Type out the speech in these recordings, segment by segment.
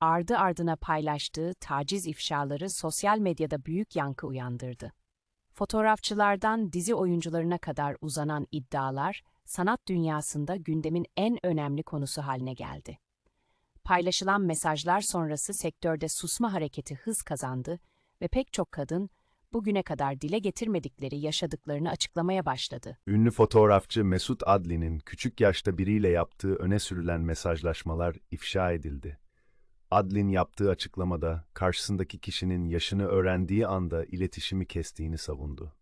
ardı ardına paylaştığı taciz ifşaları sosyal medyada büyük yankı uyandırdı. Fotoğrafçılardan dizi oyuncularına kadar uzanan iddialar sanat dünyasında gündemin en önemli konusu haline geldi. Paylaşılan mesajlar sonrası sektörde susma hareketi hız kazandı ve pek çok kadın bugüne kadar dile getirmedikleri yaşadıklarını açıklamaya başladı. Ünlü fotoğrafçı Mesut Adli'nin küçük yaşta biriyle yaptığı öne sürülen mesajlaşmalar ifşa edildi. Adlin yaptığı açıklamada karşısındaki kişinin yaşını öğrendiği anda iletişimi kestiğini savundu.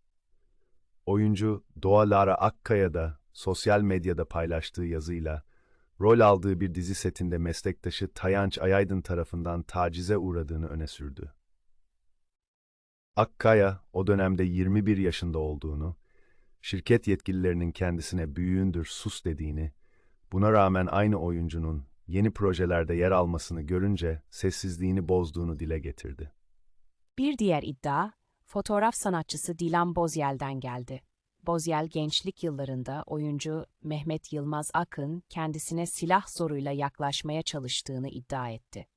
Oyuncu Doğa Lara Akkaya da sosyal medyada paylaştığı yazıyla rol aldığı bir dizi setinde meslektaşı Tayanç Ayaydın tarafından tacize uğradığını öne sürdü. Akkaya o dönemde 21 yaşında olduğunu, şirket yetkililerinin kendisine büyüğündür sus dediğini, buna rağmen aynı oyuncunun yeni projelerde yer almasını görünce sessizliğini bozduğunu dile getirdi. Bir diğer iddia, fotoğraf sanatçısı Dilan Bozyel'den geldi. Bozyel gençlik yıllarında oyuncu Mehmet Yılmaz Akın kendisine silah zoruyla yaklaşmaya çalıştığını iddia etti.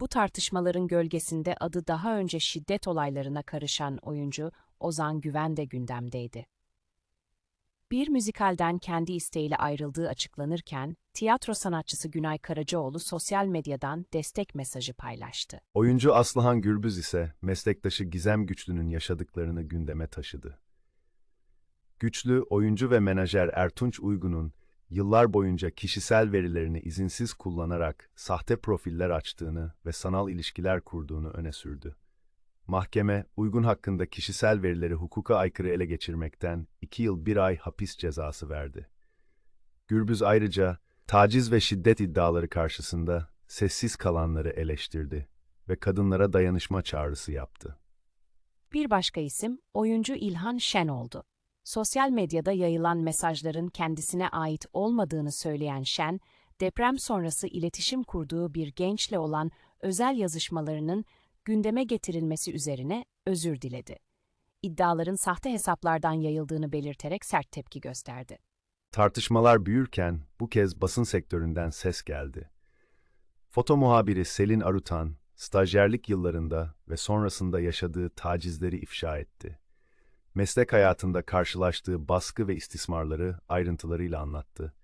Bu tartışmaların gölgesinde adı daha önce şiddet olaylarına karışan oyuncu Ozan Güven de gündemdeydi. Bir müzikalden kendi isteğiyle ayrıldığı açıklanırken, tiyatro sanatçısı Günay Karacaoğlu sosyal medyadan destek mesajı paylaştı. Oyuncu Aslıhan Gürbüz ise meslektaşı Gizem Güçlü'nün yaşadıklarını gündeme taşıdı. Güçlü, oyuncu ve menajer Ertunç Uygun'un yıllar boyunca kişisel verilerini izinsiz kullanarak sahte profiller açtığını ve sanal ilişkiler kurduğunu öne sürdü. Mahkeme, Uygun hakkında kişisel verileri hukuka aykırı ele geçirmekten 2 yıl 1 ay hapis cezası verdi. Gürbüz ayrıca taciz ve şiddet iddiaları karşısında sessiz kalanları eleştirdi ve kadınlara dayanışma çağrısı yaptı. Bir başka isim oyuncu İlhan Şen oldu. Sosyal medyada yayılan mesajların kendisine ait olmadığını söyleyen Şen, deprem sonrası iletişim kurduğu bir gençle olan özel yazışmalarının gündeme getirilmesi üzerine özür diledi. İddiaların sahte hesaplardan yayıldığını belirterek sert tepki gösterdi. Tartışmalar büyürken bu kez basın sektöründen ses geldi. Foto muhabiri Selin Arutan, stajyerlik yıllarında ve sonrasında yaşadığı tacizleri ifşa etti. Meslek hayatında karşılaştığı baskı ve istismarları ayrıntılarıyla anlattı.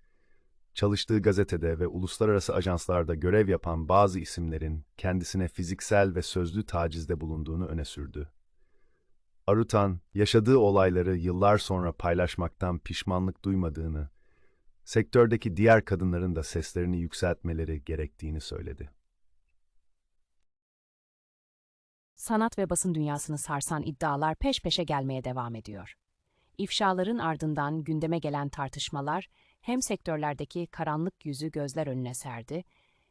Çalıştığı gazetede ve uluslararası ajanslarda görev yapan bazı isimlerin kendisine fiziksel ve sözlü tacizde bulunduğunu öne sürdü. Arutan, yaşadığı olayları yıllar sonra paylaşmaktan pişmanlık duymadığını, sektördeki diğer kadınların da seslerini yükseltmeleri gerektiğini söyledi. Sanat ve basın dünyasını sarsan iddialar peş peşe gelmeye devam ediyor. İfşaların ardından gündeme gelen tartışmalar hem sektörlerdeki karanlık yüzü gözler önüne serdi,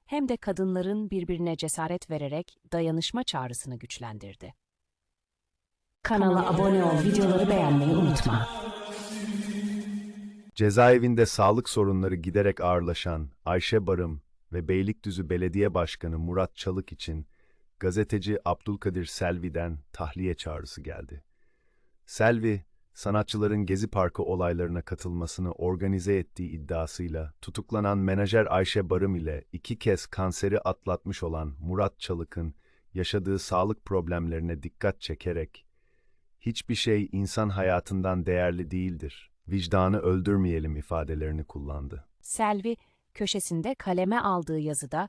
hem de kadınların birbirine cesaret vererek dayanışma çağrısını güçlendirdi. Kanala abone ol, videoları beğenmeyi unutma. Cezaevinde sağlık sorunları giderek ağırlaşan Ayşe Barım ve Beylikdüzü Belediye Başkanı Murat Çalık için gazeteci Abdülkadir Selvi'den tahliye çağrısı geldi. Selvi, sanatçıların Gezi Parkı olaylarına katılmasını organize ettiği iddiasıyla tutuklanan menajer Ayşe Barım ile iki kez kanseri atlatmış olan Murat Çalık'ın yaşadığı sağlık problemlerine dikkat çekerek hiçbir şey insan hayatından değerli değildir, vicdanı öldürmeyelim ifadelerini kullandı. Selvi, köşesinde kaleme aldığı yazıda,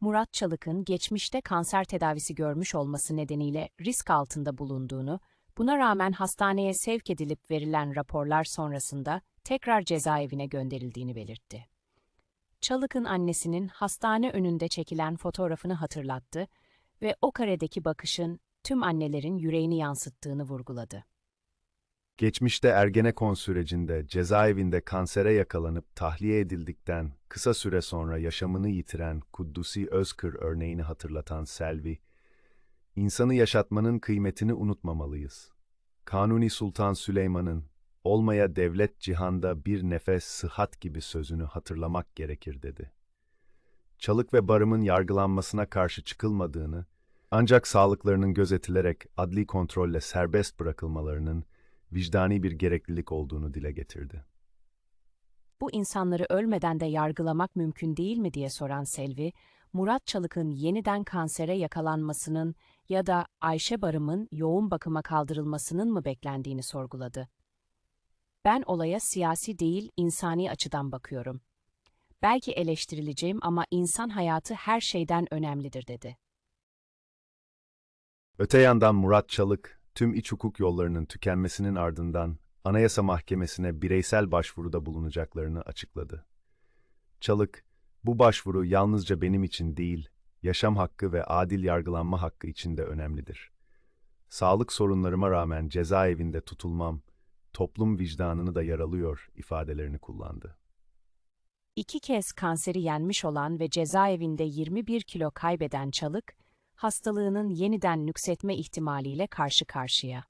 Murat Çalık'ın geçmişte kanser tedavisi görmüş olması nedeniyle risk altında bulunduğunu, buna rağmen hastaneye sevk edilip verilen raporlar sonrasında tekrar cezaevine gönderildiğini belirtti. Çalık'ın annesinin hastane önünde çekilen fotoğrafını hatırlattı ve o karedeki bakışın tüm annelerin yüreğini yansıttığını vurguladı. Geçmişte Ergenekon sürecinde cezaevinde kansere yakalanıp tahliye edildikten kısa süre sonra yaşamını yitiren Kuddusi Özkır örneğini hatırlatan Selvi, insanı yaşatmanın kıymetini unutmamalıyız. Kanuni Sultan Süleyman'ın olmaya devlet cihanda bir nefes sıhhat gibi sözünü hatırlamak gerekir dedi. Çalık ve barımın yargılanmasına karşı çıkılmadığını, ancak sağlıklarının gözetilerek adli kontrolle serbest bırakılmalarının vicdani bir gereklilik olduğunu dile getirdi. Bu insanları ölmeden de yargılamak mümkün değil mi diye soran Selvi, Murat Çalık'ın yeniden kansere yakalanmasının ya da Ayşe Barım'ın yoğun bakıma kaldırılmasının mı beklendiğini sorguladı. Ben olaya siyasi değil, insani açıdan bakıyorum. Belki eleştirileceğim ama insan hayatı her şeyden önemlidir dedi. Öte yandan Murat Çalık, tüm iç hukuk yollarının tükenmesinin ardından Anayasa Mahkemesi'ne bireysel başvuruda bulunacaklarını açıkladı. Çalık, bu başvuru yalnızca benim için değil, yaşam hakkı ve adil yargılanma hakkı için de önemlidir. Sağlık sorunlarıma rağmen cezaevinde tutulmam, toplum vicdanını da yaralıyor ifadelerini kullandı. İki kez kanseri yenmiş olan ve cezaevinde 21 kilo kaybeden Çalık, hastalığının yeniden nüksetme ihtimaliyle karşı karşıya.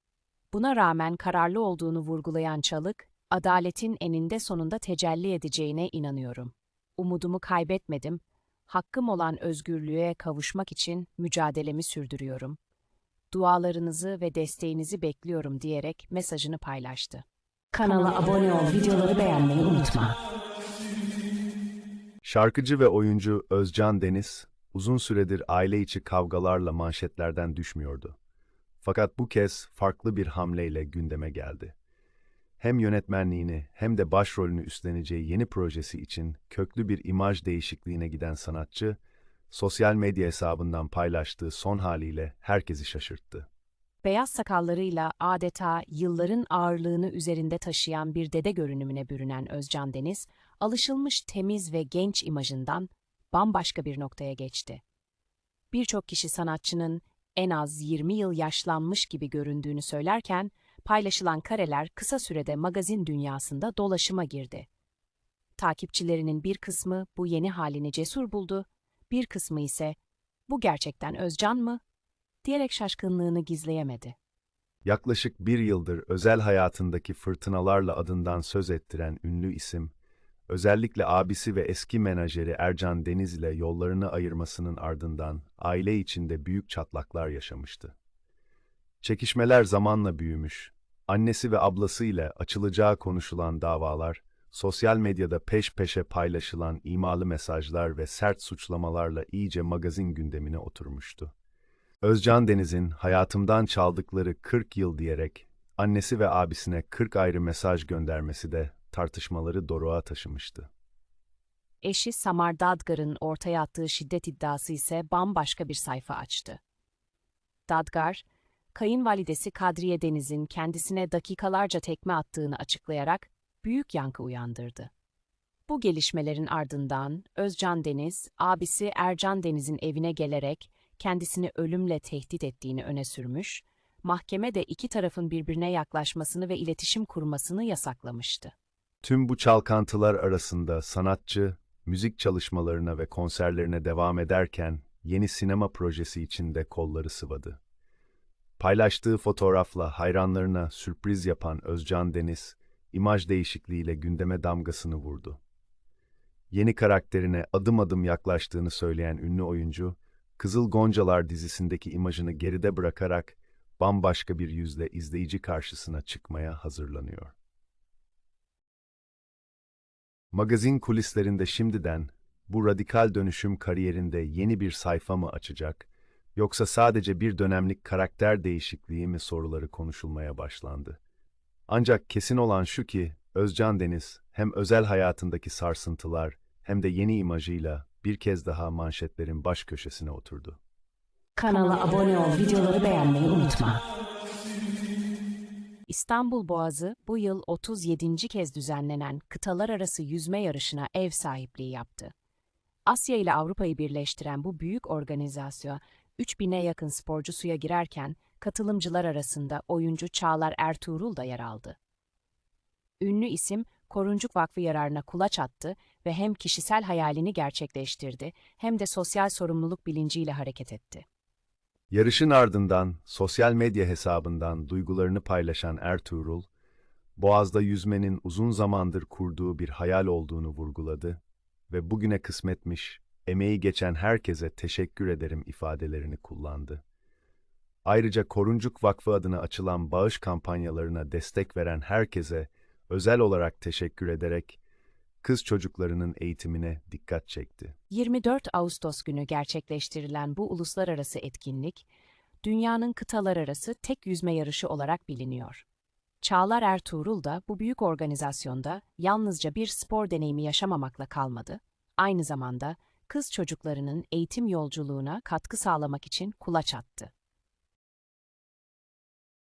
Buna rağmen kararlı olduğunu vurgulayan Çalık, adaletin eninde sonunda tecelli edeceğine inanıyorum. Umudumu kaybetmedim, hakkım olan özgürlüğe kavuşmak için mücadelemi sürdürüyorum. Dualarınızı ve desteğinizi bekliyorum diyerek mesajını paylaştı. Kanala abone ol, videoları beğenmeyi unutma. Şarkıcı ve oyuncu Özcan Deniz, uzun süredir aile içi kavgalarla manşetlerden düşmüyordu. Fakat bu kez farklı bir hamleyle gündeme geldi. Hem yönetmenliğini hem de başrolünü üstleneceği yeni projesi için köklü bir imaj değişikliğine giden sanatçı, sosyal medya hesabından paylaştığı son haliyle herkesi şaşırttı. Beyaz sakallarıyla adeta yılların ağırlığını üzerinde taşıyan bir dede görünümüne bürünen Özcan Deniz, alışılmış temiz ve genç imajından bambaşka bir noktaya geçti. Birçok kişi sanatçının en az 20 yıl yaşlanmış gibi göründüğünü söylerken, paylaşılan kareler kısa sürede magazin dünyasında dolaşıma girdi. Takipçilerinin bir kısmı bu yeni halini cesur buldu, bir kısmı ise bu gerçekten Özcan mı? diyerek şaşkınlığını gizleyemedi. Yaklaşık bir yıldır özel hayatındaki fırtınalarla adından söz ettiren ünlü isim, özellikle abisi ve eski menajeri Ercan Deniz ile yollarını ayırmasının ardından aile içinde büyük çatlaklar yaşamıştı. Çekişmeler zamanla büyümüş, annesi ve ablası ile açılacağı konuşulan davalar, sosyal medyada peş peşe paylaşılan imalı mesajlar ve sert suçlamalarla iyice magazin gündemine oturmuştu. Özcan Deniz'in hayatımdan çaldıkları 40 yıl diyerek annesi ve abisine 40 ayrı mesaj göndermesi de tartışmaları doruğa taşımıştı. Eşi Samar Dadgar'ın ortaya attığı şiddet iddiası ise bambaşka bir sayfa açtı. Dadgar, kayınvalidesi Kadriye Deniz'in kendisine dakikalarca tekme attığını açıklayarak büyük yankı uyandırdı. Bu gelişmelerin ardından Özcan Deniz, abisi Ercan Deniz'in evine gelerek kendisini ölümle tehdit ettiğini öne sürmüş, mahkeme de iki tarafın birbirine yaklaşmasını ve iletişim kurmasını yasaklamıştı. Tüm bu çalkantılar arasında sanatçı, müzik çalışmalarına ve konserlerine devam ederken yeni sinema projesi için de kolları sıvadı. Paylaştığı fotoğrafla hayranlarına sürpriz yapan Özcan Deniz, imaj değişikliğiyle gündeme damgasını vurdu. Yeni karakterine adım adım yaklaştığını söyleyen ünlü oyuncu, Kızıl Goncalar dizisindeki imajını geride bırakarak bambaşka bir yüzle izleyici karşısına çıkmaya hazırlanıyor. Magazin kulislerinde şimdiden bu radikal dönüşüm kariyerinde yeni bir sayfa mı açacak, yoksa sadece bir dönemlik karakter değişikliği mi soruları konuşulmaya başlandı. Ancak kesin olan şu ki, Özcan Deniz hem özel hayatındaki sarsıntılar hem de yeni imajıyla bir kez daha manşetlerin baş köşesine oturdu. Kanala abone ol, videoları beğenmeyi unutma. İstanbul Boğazı bu yıl 37. kez düzenlenen kıtalar arası yüzme yarışına ev sahipliği yaptı. Asya ile Avrupa'yı birleştiren bu büyük organizasyon 3000'e yakın sporcu suya girerken katılımcılar arasında oyuncu Çağlar Ertuğrul da yer aldı. Ünlü isim Koruncuk Vakfı yararına kulaç attı ve hem kişisel hayalini gerçekleştirdi hem de sosyal sorumluluk bilinciyle hareket etti. Yarışın ardından sosyal medya hesabından duygularını paylaşan Ertuğrul, Boğaz'da yüzmenin uzun zamandır kurduğu bir hayal olduğunu vurguladı ve bugüne kısmetmiş, emeği geçen herkese teşekkür ederim ifadelerini kullandı. Ayrıca Koruncuk Vakfı adına açılan bağış kampanyalarına destek veren herkese özel olarak teşekkür ederek kız çocuklarının eğitimine dikkat çekti. 24 Ağustos günü gerçekleştirilen bu uluslararası etkinlik, dünyanın kıtalar arası tek yüzme yarışı olarak biliniyor. Çağlar Ertuğrul da bu büyük organizasyonda yalnızca bir spor deneyimi yaşamamakla kalmadı, aynı zamanda kız çocuklarının eğitim yolculuğuna katkı sağlamak için kulaç attı.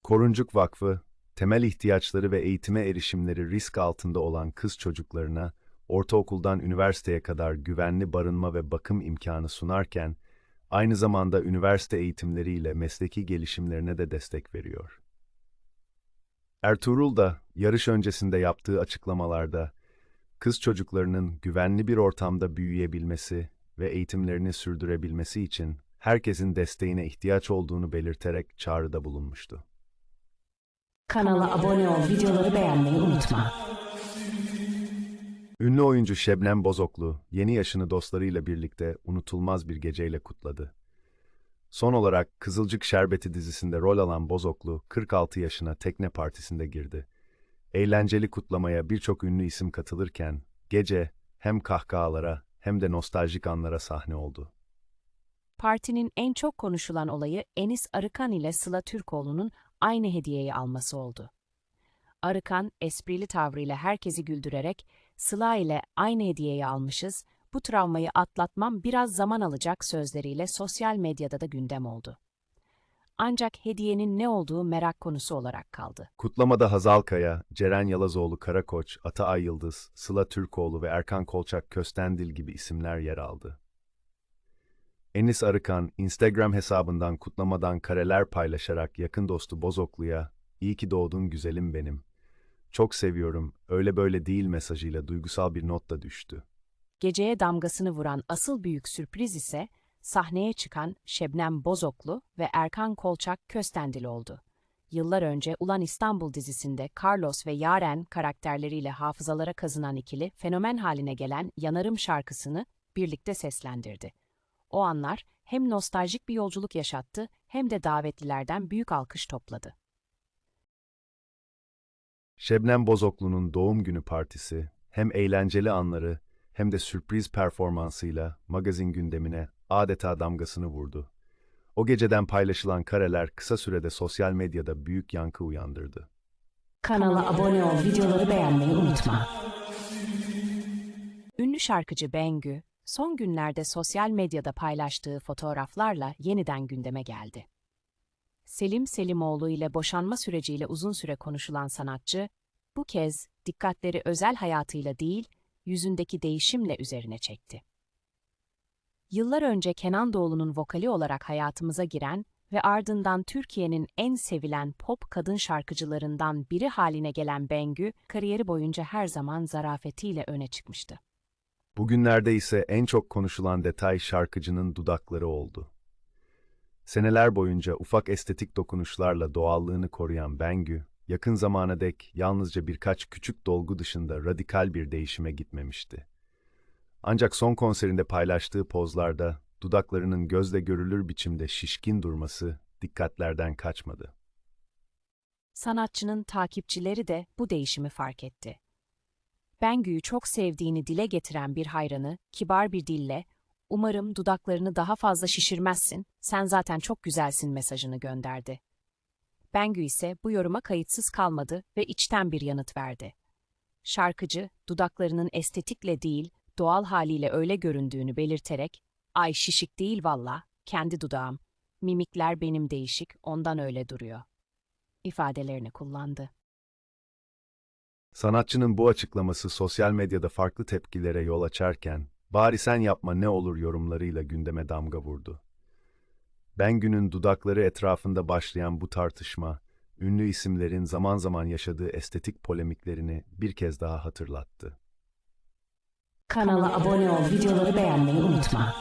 Koruncuk Vakfı, temel ihtiyaçları ve eğitime erişimleri risk altında olan kız çocuklarına ortaokuldan üniversiteye kadar güvenli barınma ve bakım imkanı sunarken, aynı zamanda üniversite eğitimleriyle mesleki gelişimlerine de destek veriyor. Ertuğrul da yarış öncesinde yaptığı açıklamalarda, kız çocuklarının güvenli bir ortamda büyüyebilmesi ve eğitimlerini sürdürebilmesi için herkesin desteğine ihtiyaç olduğunu belirterek çağrıda bulunmuştu. Kanala abone ol, videoları beğenmeyi unutma. Ünlü oyuncu Şebnem Bozoklu, yeni yaşını dostlarıyla birlikte unutulmaz bir geceyle kutladı. Son olarak Kızılcık Şerbeti dizisinde rol alan Bozoklu, 46 yaşına tekne partisinde girdi. Eğlenceli kutlamaya birçok ünlü isim katılırken, gece hem kahkahalara hem de nostaljik anlara sahne oldu. Partinin en çok konuşulan olayı Enis Arıkan ile Sıla Türkoğlu'nun aynı hediyeyi alması oldu. Arıkan, esprili tavrıyla herkesi güldürerek, Sıla ile aynı hediyeyi almışız, bu travmayı atlatmam biraz zaman alacak sözleriyle sosyal medyada da gündem oldu. Ancak hediyenin ne olduğu merak konusu olarak kaldı. Kutlamada Hazal Kaya, Ceren Yalazoğlu Karakoç, Ata Ay Yıldız, Sıla Türkoğlu ve Erkan Kolçak Köstendil gibi isimler yer aldı. Enis Arıkan, Instagram hesabından kutlamadan kareler paylaşarak yakın dostu Bozoklu'ya, iyi ki doğdun güzelim benim, çok seviyorum, öyle böyle değil mesajıyla duygusal bir not da düştü. Geceye damgasını vuran asıl büyük sürpriz ise sahneye çıkan Şebnem Bozoklu ve Erkan Kolçak Köstendil oldu. Yıllar önce Ulan İstanbul dizisinde Carlos ve Yaren karakterleriyle hafızalara kazınan ikili fenomen haline gelen Yanarım şarkısını birlikte seslendirdi. O anlar hem nostaljik bir yolculuk yaşattı hem de davetlilerden büyük alkış topladı. Şebnem Bozoklu'nun doğum günü partisi hem eğlenceli anları hem de sürpriz performansıyla magazin gündemine adeta damgasını vurdu. O geceden paylaşılan kareler kısa sürede sosyal medyada büyük yankı uyandırdı. Kanala abone ol, videoları beğenmeyi unutma. Ünlü şarkıcı Bengü, son günlerde sosyal medyada paylaştığı fotoğraflarla yeniden gündeme geldi. Selim Selimoğlu ile boşanma süreciyle uzun süre konuşulan sanatçı, bu kez dikkatleri özel hayatıyla değil, yüzündeki değişimle üzerine çekti. Yıllar önce Kenan Doğulu'nun vokali olarak hayatımıza giren ve ardından Türkiye'nin en sevilen pop kadın şarkıcılarından biri haline gelen Bengü, kariyeri boyunca her zaman zarafetiyle öne çıkmıştı. Bugünlerde ise en çok konuşulan detay şarkıcının dudakları oldu. Seneler boyunca ufak estetik dokunuşlarla doğallığını koruyan Bengü, yakın zamana dek yalnızca birkaç küçük dolgu dışında radikal bir değişime gitmemişti. Ancak son konserinde paylaştığı pozlarda dudaklarının gözle görülür biçimde şişkin durması dikkatlerden kaçmadı. Sanatçının takipçileri de bu değişimi fark etti. Bengü'yü çok sevdiğini dile getiren bir hayranı, kibar bir dille, umarım dudaklarını daha fazla şişirmezsin, sen zaten çok güzelsin mesajını gönderdi. Bengü ise bu yoruma kayıtsız kalmadı ve içten bir yanıt verdi. Şarkıcı, dudaklarının estetikle değil, doğal haliyle öyle göründüğünü belirterek, ay şişik değil valla, kendi dudağım, mimikler benim değişik, ondan öyle duruyor. ifadelerini kullandı. Sanatçının bu açıklaması sosyal medyada farklı tepkilere yol açarken, bari sen yapma ne olur yorumlarıyla gündeme damga vurdu. Bengü'nün dudakları etrafında başlayan bu tartışma, ünlü isimlerin zaman zaman yaşadığı estetik polemiklerini bir kez daha hatırlattı. Kanala abone ol, videoları beğenmeyi unutma.